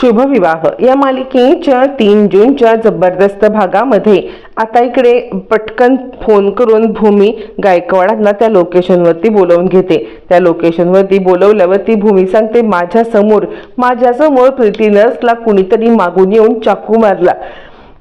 शुभविवाह. या मालिकेच्या तीन जूनच्या जबरदस्त भागामध्ये आता इकडे पटकन फोन करून भूमी गायकवाडांना त्या लोकेशनवरती बोलवून घेते. त्या लोकेशनवरती बोलवल्यावर ती भूमी सांगते माझ्यासमोर माझ्यासमोर प्रीती नर्सला कुणीतरी मागून येऊन चाकू मारला.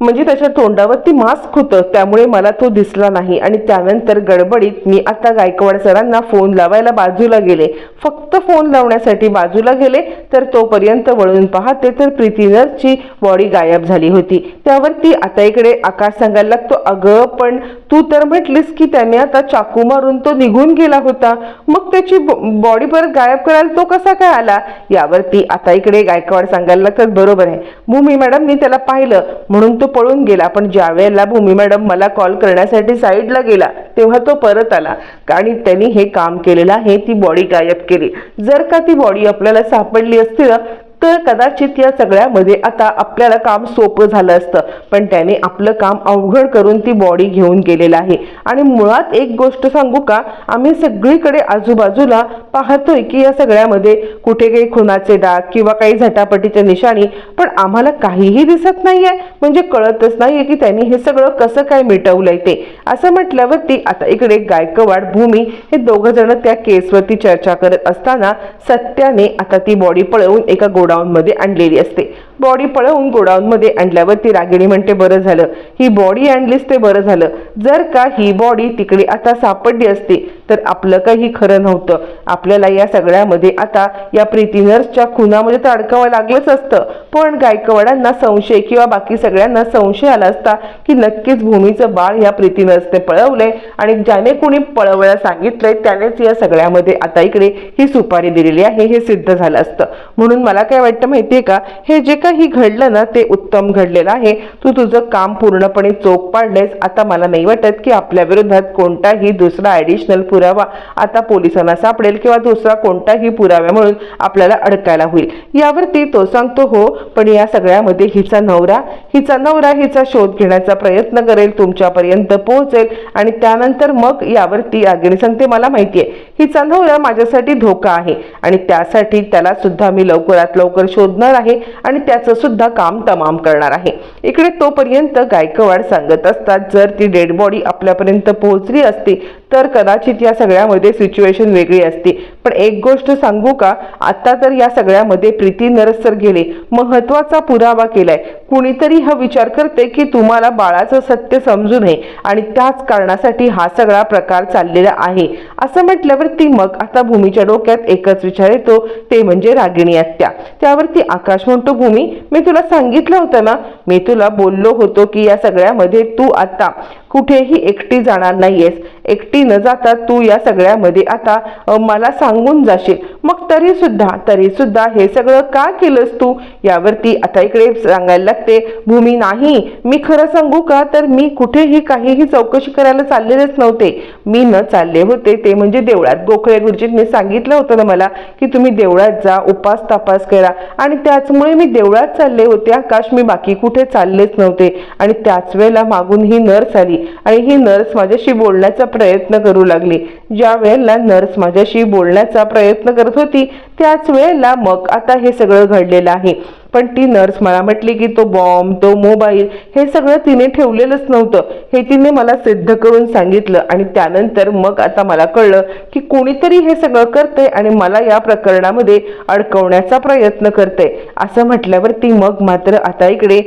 म्हणजे त्याच्या तोंडावरती मास्क होतं. त्यामुळे मला तो दिसला नाही. आणि त्यानंतर गडबडीत मी आता गायकवाड सरांना फोन लावायला बाजूला गेले. फक्त फोन लावण्यासाठी बाजूला गेले तर तोपर्यंत वळून पाहते तर प्रीती नरची बॉडी गायब झाली होती. त्यावरती आता इकडे आकाश सांगायला लागतो अगं पण तू तर म्हटलीस की त्याने आता चाकू मारून तो निघून गेला होता. मग त्याची बॉडी परत गायब करायला तो कसा काय आला? यावरती आता इकडे गायकवाड सांगायला लागतात बरोबर आहे. भूमी मॅडमनी त्याला पाहिलं. म्हणून तो पळून गेला. पण ज्या वेळेला भूमी मॅडम मला कॉल करण्यासाठी साईडला गेला तेव्हा तो परत आला. आणि त्यांनी हे काम केलेलं आहे ती बॉडी गायब केली. जर का ती बॉडी आपल्याला सापडली असती ना तर कदाचित या सगळ्यामध्ये आता आपल्याला काम सोपं झालं असतं. पण त्याने आपलं काम अवघड करून ती बॉडी घेऊन गेलेलं आहे. आणि मुळात एक गोष्ट सांगू का? आम्ही सगळीकडे आजूबाजूला पाहतोय की या सगळ्यामध्ये कुठे काही खुनाचे डाग किंवा काही झटापटीच्या निशाणी पण आम्हाला काहीही दिसत नाहीये. म्हणजे कळतच नाहीये की त्यांनी हे सगळं कसं काय मिटवलंय ते. असं म्हटल्यावरती आता इकडे गायकवाड भूमी हे दोघं जण त्या केसवरती चर्चा करत असताना सत्याने आता ती बॉडी पळवून एका गोड मध्ये आणलेली असते. बॉडी पळवून गोडाऊन मध्ये आणल्यावर ती रागिणी म्हणते बरं झालं. ही बॉडी आणलीस ते बरं झालं. जर का ही बॉडी तिकडे आता सापडली असती तर आपलं काही खरं नव्हतं. आपल्याला या सगळ्यामध्ये आता या प्रीती नर्सच्या खुनामध्ये तर अडकावं लागलंच असतं. पण गायकवाडांना संशय किंवा बाकी सगळ्यांना संशय आला असता की नक्कीच भूमीचं बाळ या प्रीती नर्सने पळवलंय आणि ज्याने कोणी पळवायला सांगितलंय त्यानेच या सगळ्यामध्ये आता इकडे ही सुपारी दिलेली आहे हे सिद्ध झालं असतं. म्हणून मला काय वाटतं माहितीये का? हे जे काही घडलं ना ते उत्तम घडलेलं आहे. तू तुझं काम पूर्णपणे चोख पाडलेस आता मला नाही वाटत की आपल्या विरोधात कोणताही दुसरा ॲडिशनल पुरावा आता पोलिसांना सापडेल किंवा दुसरा कोणताही पुरावा म्हणून आपल्याला अडकायला होईल. यावरती तो सांगतो हो पण या सगळ्यामध्ये हिचा नवरा हिचा नवरा हिचा शोध घेण्याचा प्रयत्न करेल तुमच्यापर्यंत पोहोचेल आणि त्यानंतर मग यावरती आगिणी सांगते मला माहितीये हिचा नवरा माझ्यासाठी धोका आहे आणि त्यासाठी त्याला सुद्धा मी लवकरात लवकर शोधणार आहे आणि त्याचं सुद्धा काम तमाम करणार आहे. इकडे तोपर्यंत गायकवाड सांगत असतात जर ती डेड बॉडी आपल्यापर्यंत पोहोचली असती तर कदाचित या सगळ्यामध्ये सिच्युएशन वेगळी असती. पण एक गोष्ट सांगू का? आता तर या सगळ्यामध्ये प्रीती नरसर गेले. महत्त्वाचा पुरावा केलाय. कुणीतरी हा विचार करते की तुम्हाला बाळाचं सत्य समजू नये आणि त्याच कारणासाठी हा सगळा प्रकार चाललेला आहे. असं म्हटल्यावरती मग आता भूमीच्या डोक्यात एकच विचार येतो ते म्हणजे रागिणी आत्या त्यावरती आकाश म्हणतो भूमी मी तुला सांगितलं होतं ना? मी तुला बोललो होतो की या सगळ्यामध्ये तू आता कुठेही एकटी जाणार नाहीयेस. एकटी न जाता तू या सगळ्यामध्ये आता मला सांगून जाशील. मग तरी सुद्धा तरी सुद्धा हे सगळं का केलंस तू? यावरती आता इकडे सांगायला लागते भूमी नाही. मी खरं सांगू का? तर मी कुठेही काहीही चौकशी करायला चाललेलेच नव्हते. मी न चालले होते ते म्हणजे देवळात. गोखळे गुरुजींनी सांगितलं होतं ना मला की तुम्ही देवळात जा उपास तपास करा. आणि त्याचमुळे मी देवळात चालले होते. आकाश मी बाकी कुठे चाललेच नव्हते. आणि त्याच वेळेला मागून ही नर्स आली आणि ही नर्स माझ्याशी बोलण्याचा प्रयत्न करू लागली. ज्या वेळेला नर्स माझ्याशी बोलण्याचा प्रयत्न करत होती त्याच वेळेला मग आता हे सगळं घडलेलं आहे. पण ती नर्स मला म्हटली की तो बॉम्ब तो मोबाईल हे सगळं तिने ठेवलेलंच नव्हतं. हे तिने मला सिद्ध करून सांगितलं आणि त्यानंतर मग आता मला कळलं की कोणीतरी हे सगळं करते आणि मला या प्रकरणामध्ये अडकवण्याचा प्रयत्न करते असं म्हटल्यावरती मग मात्र आता इकडे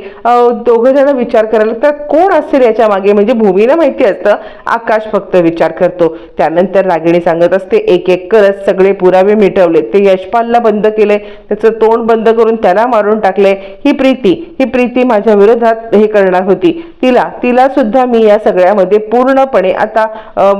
दोघं जण विचार करायला तर कोण असेल याच्या मागे? म्हणजे भूमीला माहिती असतं. आकाश फक्त विचार करतो. त्यानंतर रागिणी सांगत असते एक एक करत सगळे पुरावे मिटवले. ते यशपालला बंद केले त्याचं तोंड बंद करून त्याला मारून टाकले. ही प्रीती ही प्रीती माझ्या विरोधात हे करणार होती. तिला तिला सुद्धा मी या सगळ्यामध्ये पूर्णपणे आता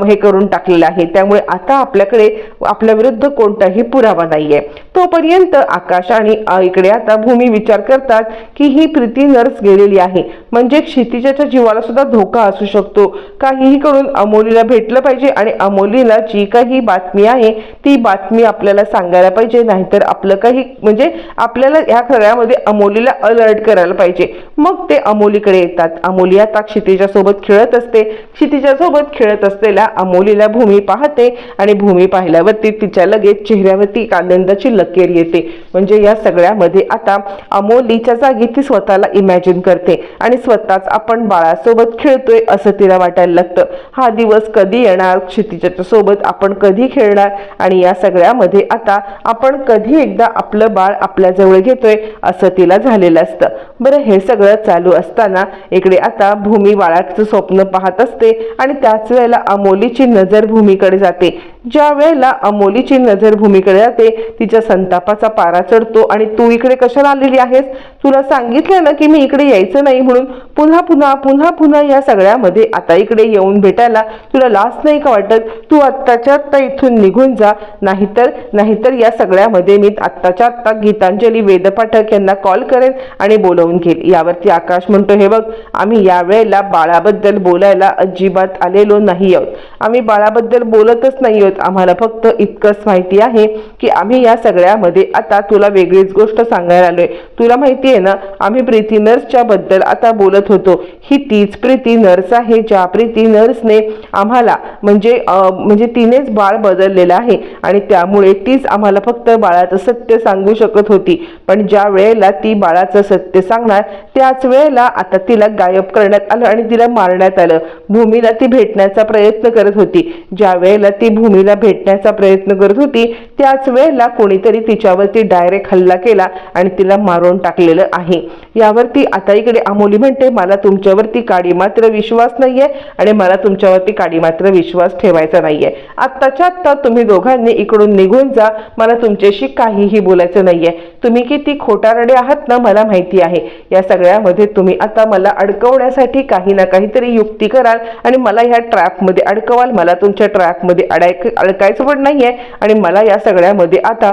हे करून टाकलेलं आहे. त्यामुळे आता आपल्याकडे आपल्या विरुद्ध कोणताही पुरावा नाहीये. तोपर्यंत आकाश आणि इकडे आता भूमी विचार करतात की ही प्रीती नर्स गेलेली आहे. म्हणजे क्षितिजाच्या जीवाला सुद्धा धोका असू शकतो. काहीही करून अमोलीला भेटलं पाहिजे आणि अमोलीला जी काही बातमी आहे ती बातमी आपल्याला सांगायला पाहिजे. नाहीतर आपलं काही म्हणजे आपल्याला या सगळ्यामध्ये अमोलीला अलर्ट करायला पाहिजे. मग ते अमोलीकडे येतात. अमोली आता क्षितिजा सोबत खेळत असते. क्षितिजा सोबत खेळत असलेल्या अमोलीला भूमी पाहते आणि भूमी पाहिल्यावरती तिच्या लगेच चेहऱ्यावरती एक आनंदाची लकेर येते. म्हणजे या सगळ्यामध्ये आता अमोलीच्या जागी ती स्वतःला इमॅजिन करते आणि स्वतःच आपण बाळासोबत खेळतोय असं तिला वाटायला लागतं. हा दिवस कधी येणार? क्षितिजाच्या सोबत आपण कधी खेळणार? आणि या सगळ्यामध्ये आता आपण कधी एकदा आपलं बाळ आपल्याजवळ घेतोय असं तिला झालेलं असतं. बरं हे सगळं चालू असताना इकडे आता भूमी बाळाचं स्वप्न पाहत असते आणि त्याच वेळेला अमोलीची नजर भूमीकडे जाते. ज्या वेळेला अमोलीची नजर भूमीकडे जाते तिच्या संतापाचा पारा चढतो आणि तू इकडे कशाला आलेली आहेस? तुला सांगितलं ना की मी इकडे यायचं नाही म्हणून पुन्हा पुन्हा पुन्हा पुन्हा या सगळ्यामध्ये आता इकडे येऊन भेटायला तुला लाच नाही का वाटत? तू आत्ताच्या आत्ता इथून निघून जा. नाहीतर नाहीतर या सगळ्यामध्ये मी आत्ताच्या आत्ता गीतांजली वेदपाठक यांना कॉल करेन आणि बोलवून घेईल. यावरती आकाश म्हणतो हे बघ आम्ही यावेळेला बाळाबद्दल बोलायला अजिबात आलेलो नाही आहोत. आम्ही बाळाबद्दल बोलतच नाही आहोत. आम्हाला फक्त इतकंच माहिती आहे की आम्ही या सगळ्यामध्ये आता तुला वेगळीच गोष्ट सांगायला आलोय. तुला माहिती आहे ना आम्ही प्रीती नर्सच्या बद्दल आता बोलत होतो. ही तीच प्रीती नर्स आहे ज्या प्रीती नर्सने आम्हाला म्हणजे म्हणजे तिनेच बाळ बदललेलं आहे आणि त्यामुळे तीच आम्हाला फक्त बाळाचं सत्य सांगू शकत होती. पण ज्या वेळेला ती बाळाचं सत्य सांगणार त्याच वेळेला आता तिला गायब करण्यात आलं आणि तिला मारण्यात आलं. भूमीला ती भेटण्याचा प्रयत्न करत होती. ज्या वेळेला ती भूमी भूमीला भेटण्याचा प्रयत्न करत होती त्याच वेळेला कोणीतरी तिच्यावरती डायरेक्ट हल्ला केला आणि तिला मारून टाकलेलं आहे. यावरती आता इकडे अमोली म्हणते मला तुमच्यावरती काडी मात्र विश्वास नाहीये आणि मला तुमच्यावरती काडी मात्र विश्वास ठेवायचा नाहीये. आत्ताच्या आत्ता तुम्ही दोघांनी इकडून निघून जा मला तुमच्याशी काहीही बोलायचं नाहीये. तुम्ही किती खोटारडे आहात ना मला माहिती आहे. या सगळ्यामध्ये तुम्ही आता मला अडकवण्यासाठी काही ना काहीतरी युक्ती कराल आणि मला ह्या ट्रॅपमध्ये अडकवाल. मला तुमच्या ट्रॅपमध्ये अडायक अडकायचं पण नाही आहे आणि मला या सगळ्यामध्ये आता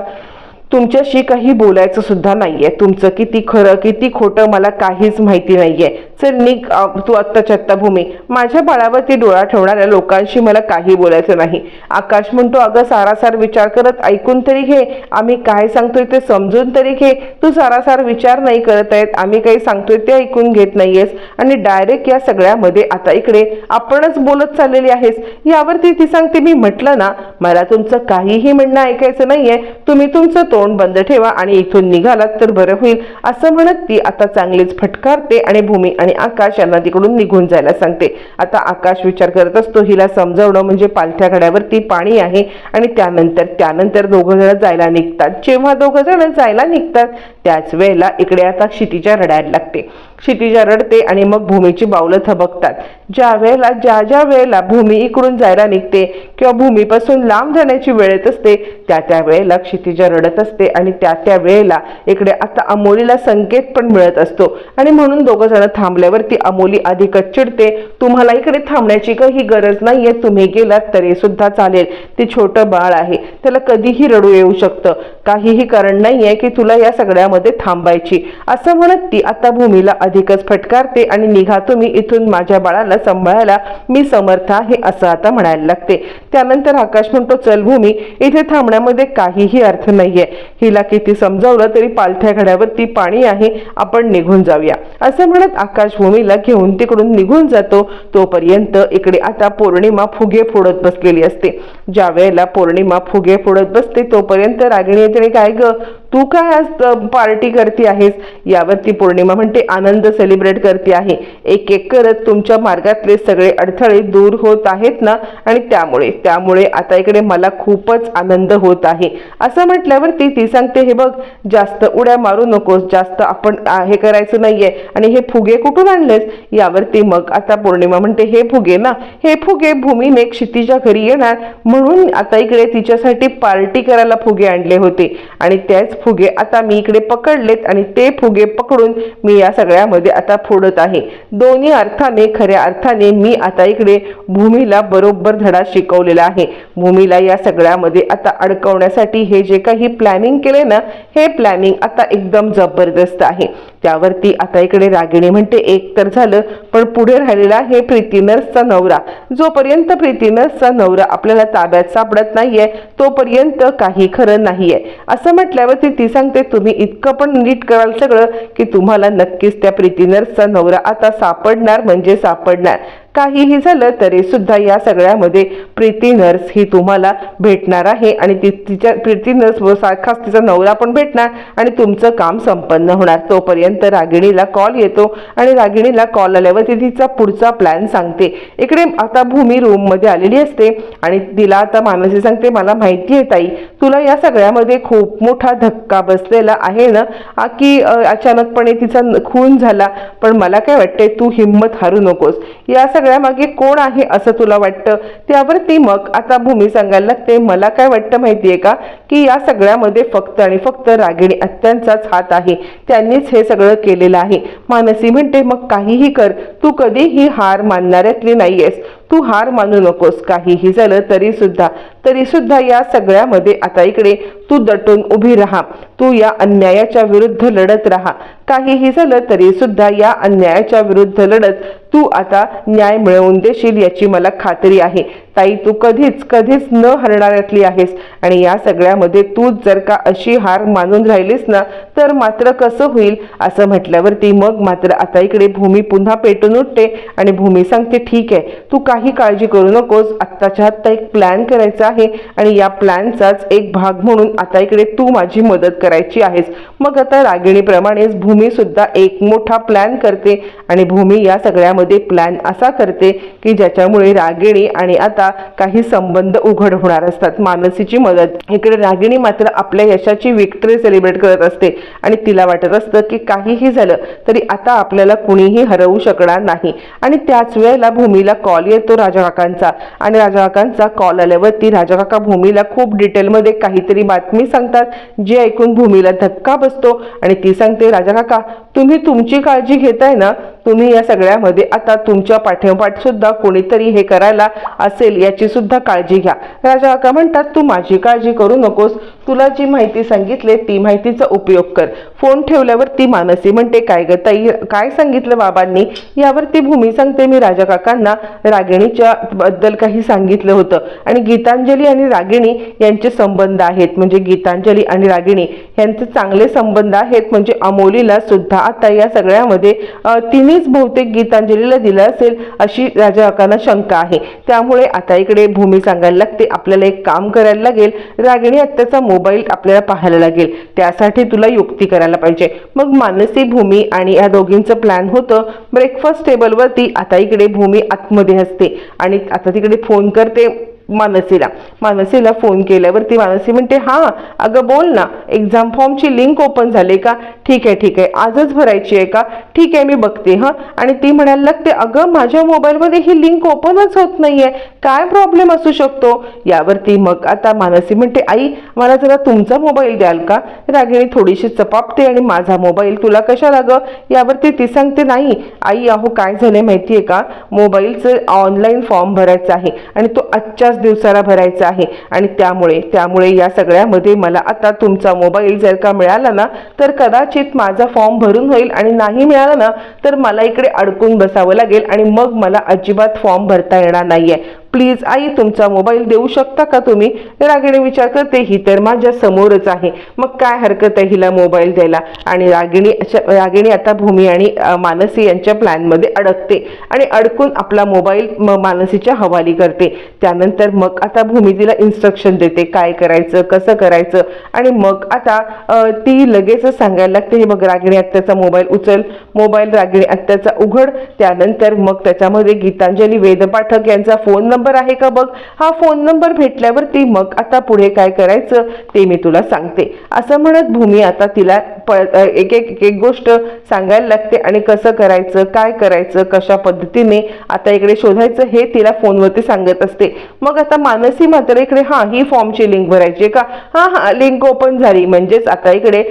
तुमच्याशी काही बोलायचं सुद्धा नाहीये. तुमचं किती खरं किती खोटं मला काहीच माहिती नाहीये. चल निघ तू आत्ताच्या आत्ता भूमी माझ्या बाळावरती डोळा ठेवणाऱ्या लोकांशी मला काही बोलायचं नाही. आकाश म्हणतो अगं सारासार विचार करत ऐकून तरी घे. आम्ही काय सांगतोय ते समजून तरी घे. तू सारासार विचार नाही करत आहेत. आम्ही काही सांगतोय ते ऐकून घेत नाहीयेस. आणि डायरेक्ट या सगळ्यामध्ये आता इकडे आपणच बोलत चाललेली आहेस. यावरती ती सांगते मी म्हटलं ना मला तुमचं काहीही म्हणणं ऐकायचं नाहीये. तुम्ही तुमचं तोंड बंद ठेवा आणि इथून निघालात तर बरं होईल. असं म्हणत ती आता चांगलीच फटकारते आणि भूमी आणि आकाश यांना तिकडून निघून जायला सांगते. आता आकाश विचार करत असतो हिला समजवणं म्हणजे पालथ्या घड्यावरती पाणी आहे आणि त्यानंतर त्यानंतर दोघं जण जायला निघतात. जेव्हा दोघं जण जायला निघतात त्याच वेळेला इकडे आता क्षितिजा रडायला लागते. क्षितिजा रडते आणि मग भूमीची बावलं थबकतात. ज्या वेळेला ज्या ज्या वेळेला भूमी इकडून जायला निघते किंवा भूमीपासून लांब जाण्याची वेळ येत असते त्या त्या वेळेला क्षितिजा रडत असते आणि त्या त्या वेळेला इकडे आता अमोलीला संकेत पण मिळत असतो. आणि म्हणून दोघं जण थांबल्यावरती अमोली अधिकच चिडते तुम्हाला इकडे थांबण्याची काही गरज नाहीये तुम्ही गेलात तरी सुद्धा चालेल. ते छोटं बाळ आहे त्याला कधीही रडू येऊ शकतं. काहीही कारण नाहीये की तुला या सगळ्यामध्ये थांबायची. असं म्हणत ती आता भूमीला अधिकच फटकारते आणि निघा तुम्ही इथून माझ्या बाळाला सांभाळायला मी समर्थ आहे असं आता म्हणायला लागते. त्यानंतर आकाश म्हणतो चल भूमी इथे थांबण्यामध्ये काहीही अर्थ नाहीये. हिला किती समजावलं तरी पालथ्या घड्यावरती पाणी आहे आपण निघून जाऊया. असं म्हणत आकाश भूमीला घेऊन तिकडून निघून जातो. तोपर्यंत इकडे आता पौर्णिमा फुगे फोडत बसलेली असते. ज्या वेळेला पौर्णिमा फुगे फोडत बसते तोपर्यंत रागिणी येते काय ग? तू काय आज पार्टी करते आहेस? यावरती पौर्णिमा म्हणते आनंद सेलिब्रेट करते आहे. एक एक करत तुमच्या मार्गातले सगळे अडथळे दूर होत आहेत ना? आणि त्यामुळे त्यामुळे आता इकडे मला खूपच आनंद होत आहे. असं म्हटल्यावरती ती सांगते हे बघ जास्त उड्या मारू नकोस जास्त आपण हे करायचं नाहीये. आणि हे फुगे कुठून आणलेस? यावरती मग आता पौर्णिमा म्हणते हे फुगे ना हे फुगे भूमीने क्षितिजा घरी येणार. म्हणून आता इकडे तिच्यासाठी पार्टी करायला फुगे आणले होते. आणि त्याच फुगे आता मी इकडे पकडलेत आणि ते फुगे पकडून मी या सगळ्यामध्ये आता फोडत आहे. दोन्ही अर्थाने खऱ्या अर्थाने मी आता इकडे भूमीला बरोबर धडा शिकवलेला आहे. भूमीला या सगळ्यामध्ये आता अडकवण्यासाठी हे जे काही प्लॅनिंग केले ना हे प्लॅनिंग आता एकदम जबरदस्त आहे. त्यावरती आता इकडे रागिणी म्हणते एक तर झालं पण पुढे राहिलेला हे प्रीती नर्सचा नवरा. जोपर्यंत प्रीती नर्सचा नवरा आपल्याला ताब्यात सापडत नाहीये तोपर्यंत काही खरं नाहीये. असं म्हटल्यावरती ती सांगते तुम्ही इतकं पण नीट कराल सगळं की तुम्हाला नक्कीच त्या प्रीती नर्सचा नवरा आता सापडणार म्हणजे सापडणार. काहीही झालं तरी सुद्धा या सगळ्यामध्ये प्रीती नर्स ही तुम्हाला भेटणार आहे. आणि ती तिच्या प्रीती नर्स व सारखाच तिचा नवरा पण भेटणार आणि तुमचं काम संपन्न होणार. तोपर्यंत रागिणीला कॉल येतो आणि रागिणीला कॉल आल्यावर ती तिचा पुढचा प्लॅन सांगते. इकडे आता भूमी रूममध्ये आलेली असते आणि तिला आता मानसी सांगते मला माहिती आहे ताई तुला या सगळ्यामध्ये खूप मोठा धक्का बसलेला आहे ना? की अचानकपणे तिचा खून झाला पण मला काय वाटते तू हिंमत हारू नकोस. या सगळ्यामागे कोण आहे असं तुला वाटतं? त्यावरती मग आता भूमी सांगायला लागते मला काय वाटतं माहितीये का? की या सगळ्यामध्ये फक्त आणि फक्त रागिणी अत्यांचाच हात आहे. त्यांनीच हे सगळं केलेलं आहे. मानसी म्हणते मग काहीही कर. तू कधीही हार मानणाऱ्यातली नाहीयेस. तू हार मानू नकोस काहीही झालं तरी सुद्धा. तरी सुद्धा या सगळ्यामध्ये आता इकडे तू दटून उभी राहा. तू या अन्यायाच्या विरुद्ध लढत राहा. काहीही झालं तरी सुद्धा या अन्यायाच्या विरुद्ध लढत तू आता न्याय मिळवून देशील याची मला खात्री आहे. ताई तू कधीच कधीच न हरणाऱ्यातली आहेस आणि या सगळ्यामध्ये तू जर का अशी हार मानून राहिलीस ना तर मात्र कसं होईल? असं म्हटल्यावरती मग मात्र आता इकडे भूमी पुन्हा पेटून उठते आणि भूमी सांगते ठीक आहे तू काही काळजी करू नकोस. आत्ताच्या आत्ता एक प्लॅन करायचा आहे आणि या प्लॅनचाच एक भाग म्हणून आता इकडे तू माझी मदत करायची आहेस. मग आता रागिणीप्रमाणेच भूमी सुद्धा एक मोठा प्लॅन करते आणि भूमी या सगळ्यामध्ये प्लॅन असा करते की ज्याच्यामुळे रागिणी आणि आता काही संबंध उघड होणार असतात. मानसीची मदत. इकडे रागिणी मात्र आपल्या यशाची विक्टरी सेलिब्रेट करत असते आणि तिला वाटत असतं की काहीही झालं तरी आता आपल्याला कुणीही हरवू शकणार नाही. आणि त्याच वेळेला भूमीला कॉल येतो राजा काकांचा. आणि राजा काकांचा कॉल आल्यावरती राजा काका भूमीला खूप डिटेलमध्ये काहीतरी बातमी सांगतात जे ऐकून भूमीला धक्का बसतो. आणि ती सांगते राजा काका तुम्ही तुमची काळजी घेताय ना? तुम्ही या सगळ्यामध्ये आता तुमच्या पाठोपाठ सुद्धा कोणीतरी हे करायला असेल याची सुद्धा काळजी घ्या. राजा काका म्हणतात तू माझी काळजी करू नकोस. तुला जी माहिती सांगितले ती माहितीचा उपयोग कर. फोन ठेवल्यावर ती मानसी म्हणते काय ग ताई काय सांगितलं बाबांनी? यावर ती भूमी सांगते मी राजा काकांना. रागिणीच्या बद्दल काही सांगितलं होतं. आणि गीतांजली आणि रागिणी यांचे संबंध आहेत. म्हणजे गीतांजली आणि रागिणी यांचे चांगले संबंध आहेत. म्हणजे अमोलीला सुद्धा आता या सगळ्यामध्ये तिने तिनेच बहुतेक गीतांजलीला दिलं असेल अशी राजा काकांना शंका आहे. त्यामुळे आता इकडे भूमी सांगायला लागते आपल्याला एक काम करायला लागेल. रागिणी आत्याचा मोबाईल आपल्याला पाहायला लागेल. त्यासाठी तुला युक्ती करायला पाहिजे. मग मानसी भूमी आणि या दोघींचं प्लॅन होतं. ब्रेकफास्ट टेबलवरती आता इकडे भूमी आतमध्ये असते आणि आता तिकडे फोन करते. मानसीला. मानसीला फोन केल्यावरती मानसी म्हणते हां अगं बोल ना एक्झाम फॉर्मची लिंक ओपन झाली का? ठीक आहे ठीक आहे. आजच भरायची आहे का? ठीक आहे मी बघते. हां? आणि ती म्हणायला लागते अगं माझ्या मोबाईलमध्ये ही लिंक ओपनच होत नाही आहे काय प्रॉब्लेम असू शकतो? यावरती मग आता मानसी म्हणते आई मला जरा तुमचा मोबाईल द्याल का? रागिणी थोडीशी चपापते आणि माझा मोबाईल तुला कशा लाग यावरती ती सांगते नाही आई अहो काय झाले माहिती आहे का? मोबाईलचं ऑनलाईन फॉर्म भरायचा आहे आणि तो आजच्याच दिवसाला भरायचा आहे. आणि त्यामुळे त्यामुळे या सगळ्यामध्ये मला आता तुमचा मोबाईल जर का मिळाला ना तर कदाचित माझा फॉर्म भरून होईल आणि नाही मिळाला ना तर मला इकडे अडकून बसावं लागेल आणि मग मला अजिबात फॉर्म भरता येणार नाहीये. प्लीज आई तुमचा मोबाईल देऊ शकता का तुम्ही? रागिणी विचार करते ही तर माझ्या समोरच आहे. मग काय हरकत आहे हिला मोबाईल द्यायला? आणि रागिणी रागिणी आता भूमी आणि मानसी यांच्या प्लॅनमध्ये अडकते आणि अडकून आपला मोबाईल मानसीच्या हवाली करते. त्यानंतर मग आता भूमी तिला इन्स्ट्रक्शन देते काय करायचं कसं करायचं? आणि मग आता ती लगेचच सांगायला लागते हे बघ रागिणी आत्याचा मोबाईल उचल. मोबाईल रागिणी आत्याचा उघड. त्यानंतर मग त्याच्यामध्ये गीतांजली वेदपाठक यांचा फोन नंबर नंबर आहे का बघ? हा फोन नंबर भेटल्यावरती मग आता पुढे काय करायचं ते मी तुला सांगते. असं म्हणत भूमी आता तिला एक एक एक एक गोष्ट सांगायला लागते आणि कसं करायचं काय करायचं कशा पद्धतीने आता इकडे शोधायचं हे तिला फोनवरती सांगत असते. मग आता मानसी मात्र इकडे हां ही फॉर्मची लिंक भरायची का? हां हां लिंक ओपन झाली. म्हणजेच आता इकडे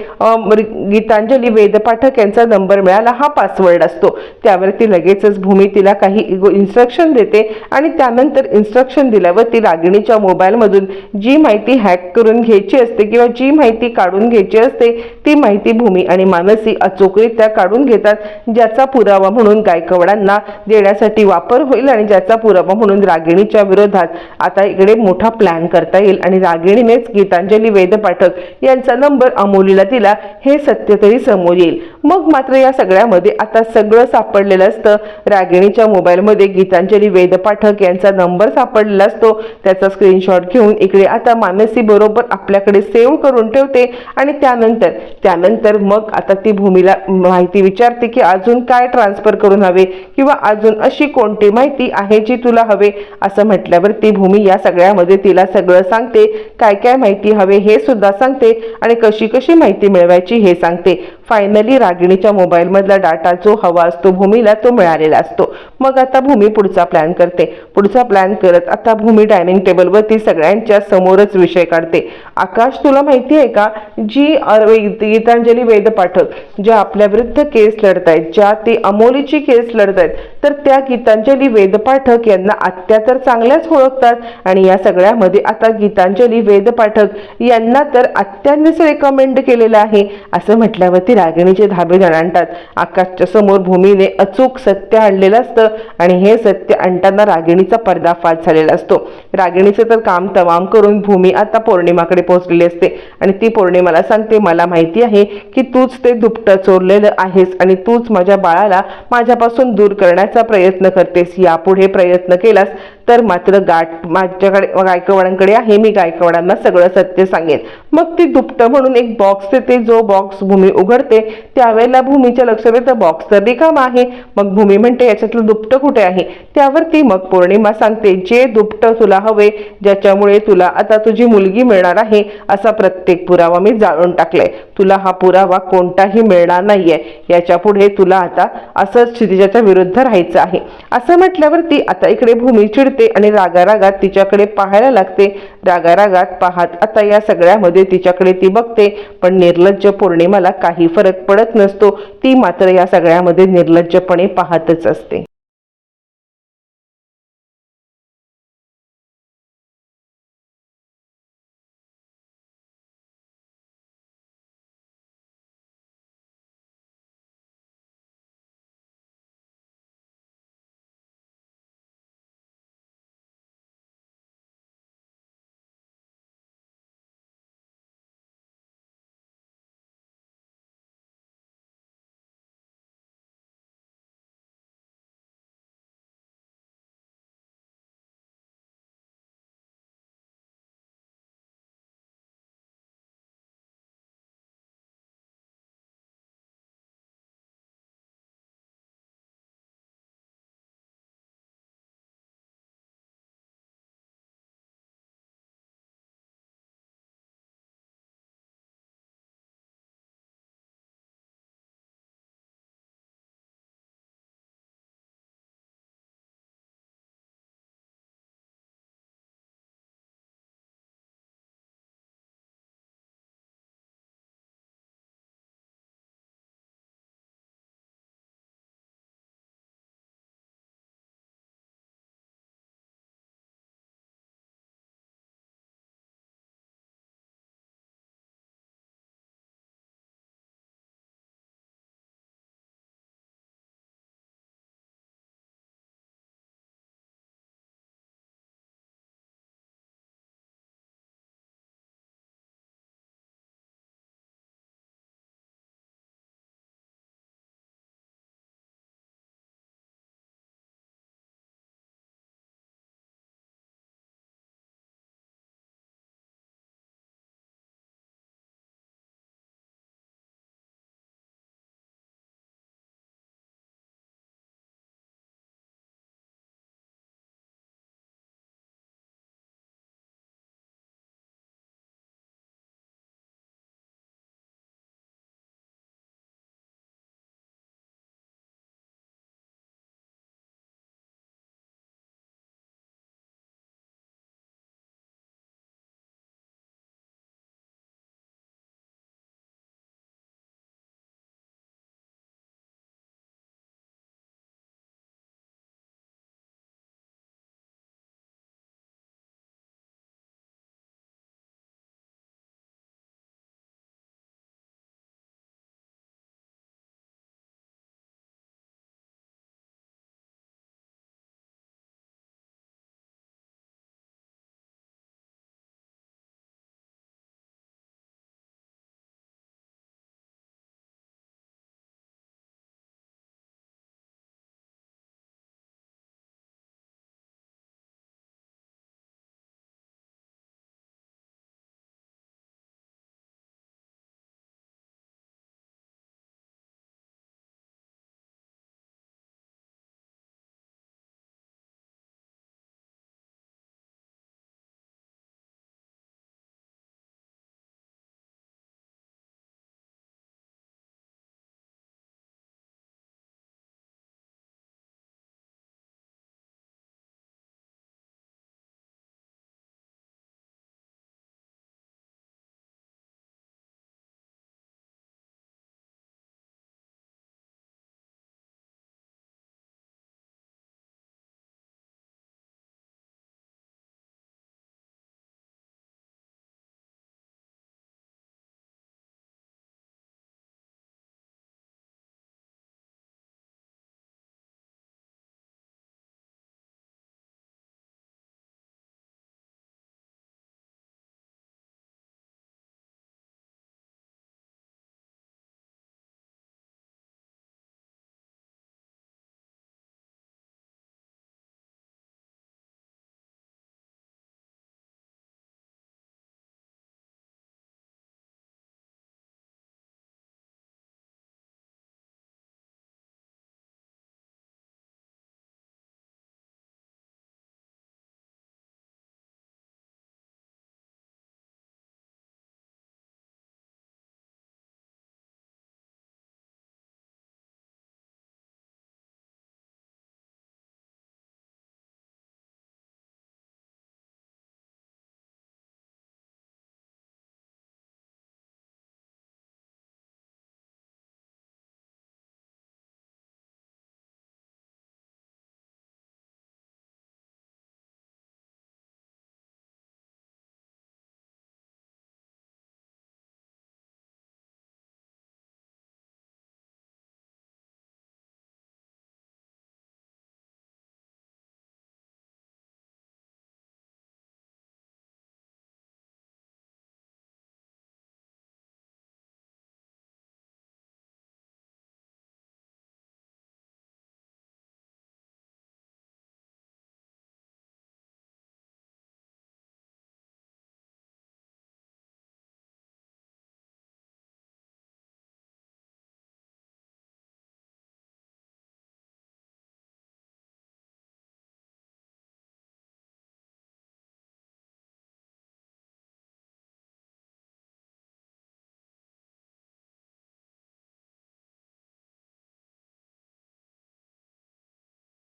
गीतांजली वेदपाठक यांचा नंबर मिळाला हा पासवर्ड असतो. त्यावरती लगेचच भूमी तिला काही इन्स्ट्रक्शन देते आणि त्यानंतर त्यानंतर इन्स्ट्रक्शन दिल्यावरती रागिणीच्या मोबाईलमधून जी माहिती हॅक करून घ्यायची असते किंवा जी माहिती काढून घ्यायची असते ती माहिती भूमी आणि मानसी अचूकरित्या काढून घेतात ज्याचा पुरावा म्हणून गायकवाडांना देण्यासाठी वापर होईल आणि ज्याचा पुरावा म्हणून रागिणीच्या विरोधात आता इकडे मोठा प्लॅन करता येईल. आणि रागिणीनेच गीतांजली वेदपाठक यांचा नंबर अमोलीला दिला हे सत्य तरी समोर येईल. मग मात्र या सगळ्यामध्ये आता सगळं सापडलेलं असतं. रागिणीच्या मोबाईलमध्ये गीतांजली वेदपाठक यांचा नंबर सापडलेला असतो. त्याचा स्क्रीनशॉट घेऊन इकडे आता मानसी बरोबर आपल्याकडे सेव्ह करून ठेवते आणि त्यानंतर त्यानंतर मग आता ती भूमीला माहिती विचारते की अजून काय ट्रान्सफर करून हवे किंवा अजून अशी कोणती माहिती आहे जी तुला हवे? असं म्हटल्यावर ती भूमी या सगळ्यामध्ये तिला सगळं सांगते. काय काय माहिती हवे हे सुद्धा सांगते आणि कशी कशी माहिती मिळवायची हे सांगते. फायनली रागिणीच्या मोबाईलमधला डाटा जो हवा असतो भूमीला तो मिळालेला असतो. मग आता भूमी पुढचा प्लॅन करते. पुढचा प्लॅन करत आता भूमी डायनिंग टेबलवरती सगळ्यांच्या समोरच विषय काढते. आकाश तुला माहिती आहे का? जी गीतांजली गीतांजली वेदपाठक ज्या आपल्या विरुद्ध केस लढतायत ज्या ती अमोलीची केस लढतायत तर त्या गीतांजली वेदपाठक यांना आत्या तर चांगल्याच ओळखतात. आणि या सगळ्यामध्ये आता गीतांजली वेदपाठक यांना तर आत्यांनीच रेकमेंड केलेलं आहे. असं म्हटल्यावरती रागिणीचे धाबे दणाणतात आकाशच्या समोर भूमीने अचूक सत्य आणलेलं असतं आणि हे सत्य आणताना रागिणीचा पर्दाफाश झालेला असतो. रागिणीचं तर काम तमाम करून भूमी आता पौर्णिमाकडे पोहोचलेली असते. आणि ती पौर्णिमाला सांगते मला माहिती आहे की तूच ते दुपटं चोरलेलं आहेस आणि तूच माझ्या बाळाला माझ्यापासून दूर करण्याचा प्रयत्न करतेस. यापुढे प्रयत्न केलास तर मात्र गाठ माझ्याकडे गायकवाडांकडे आहे. मी गायकवाडांना सगळं सत्य सांगेन. मग ती दुपटं म्हणून एक बॉक्स देते. जो बॉक्स भूमी उघडते त्यावेळेला भूमीच्या लक्षात येतं बॉक्स तर रिकामा आहे. मग भूमी म्हणते याच्यातलं दुपटं कुठे आहे? त्यावरती मग पौर्णिमा सांगते जे दुपटं तुला हवे ज्याच्यामुळे तुला आता तुझी मुलगी मिळणार आहे असा प्रत्येक पुरावा मी जाळून टाकलाय. तुला हा पुरावा कोणताही मिळणार नाहीये. याच्यापुढे तुला आता असंच क्षितिजाच्या विरुद्ध राहायचं आहे. असं म्हटल्यावरती आता इकडे भूमी चिडते आणि रागारागात तिच्याकडे पाहायला लागते. रागारागात पाहत आता या सगळ्यामध्ये तिच्याकडे ती बघते. पण निर्लज्ज पौर्णिमाला काही फरक पडत नसतो. ती मात्र या सगळ्यामध्ये निर्लज्जपणे पाहतच असते.